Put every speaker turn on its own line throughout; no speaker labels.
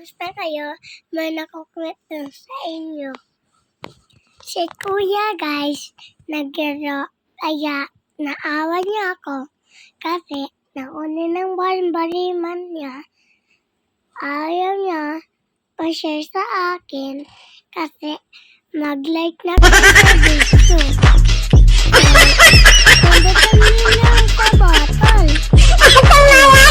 Kamusta kayo? May nakukwento sa inyo. Si kuya guys, naglaro kaya naawa niya ako kasi nauna ng bariman niya. Ayaw niya pa-share sa akin kasi mag-like na kayo sa video. Pagdating niyo sa bottle.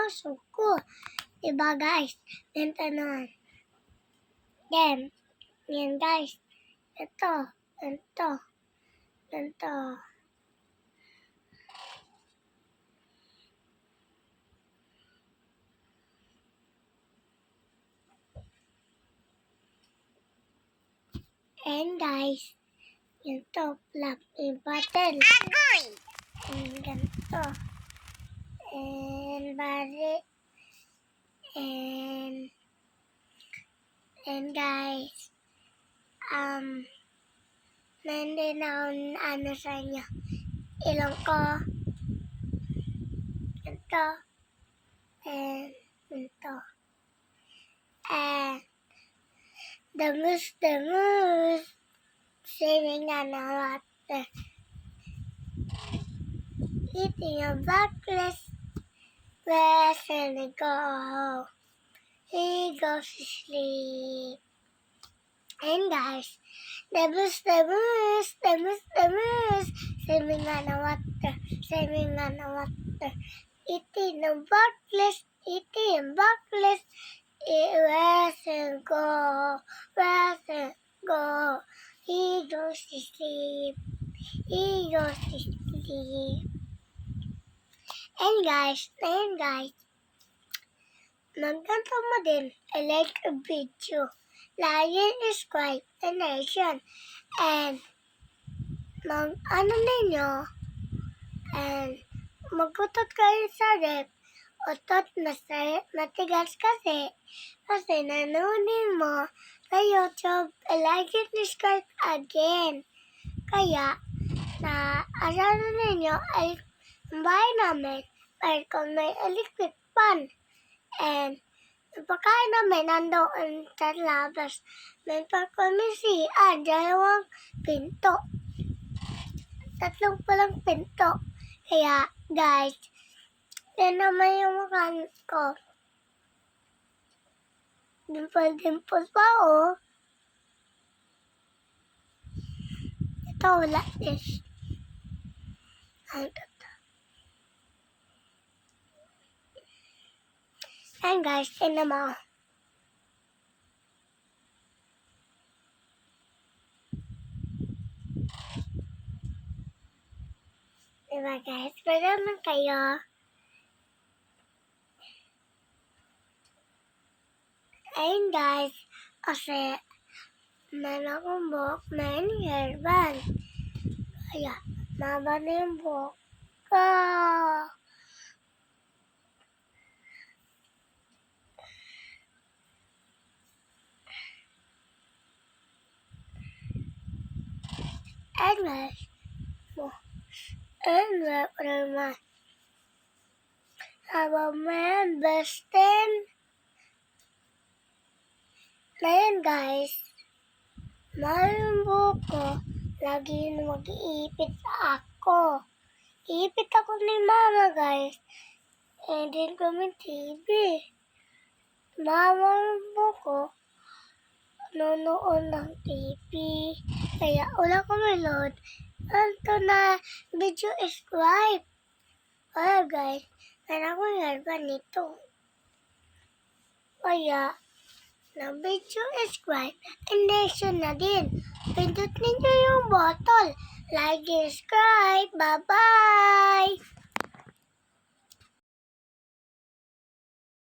Magbasok ko. Diba guys? Ganito na. Yan. Yan guys. Ito. Ito. Ito. And guys, ito, plug in button. And ganito. And bari. And, and guys, um, nandun ako ano sa inyo. Ilong ko. Ito. And, ito. And, Damus, damus. Saving na na water. Eating a backless Where's Santa go? He goes to sleep. And guys, Devils, devils, devils, devils, swimming on the water, swimming on the water, eating a bottless, eating a bottless, Rest and go, Rest and go, he goes to sleep, he goes to sleep. And guys, and guys, magkanto mo din, I like a video. Like and subscribe the nation. And mag, ano ninyo, and magutot kayo sa rep. Otot masaya, matigas kasi. Kasi nanonin mo sa YouTube, like and subscribe again. Kaya, na asano ninyo ay bahay namin kung may electric pan. And, yung pagkain namin nandoon sa labas. May pagkomisi, ah, dalawang pinto. Tatlong palang pinto. Kaya, guys, yan naman yung mukha ko. Dimple-dimple pa, oh. Ito, wala this. Ay, Ayan guys, tignan mo. Diba guys, pwede naman kayo. Ayun guys, kasi meron akong buhok na hairband. Kaya, maba na yung buhok ko. And guys, mo, and what naman, habang may best friend, ngayon guys, buhok ko, lagi mag-iipit ako. Iipit ako ni mama guys, and then kami TV. Mama buhok ko, nanonood ng TV. Kaya wala ko load. Ito na video subscribe. Kaya guys, meron ko yarba nito. Kaya, na video subscribe and nation na din. Pindot ninyo yung bottle. Like, subscribe. Bye-bye!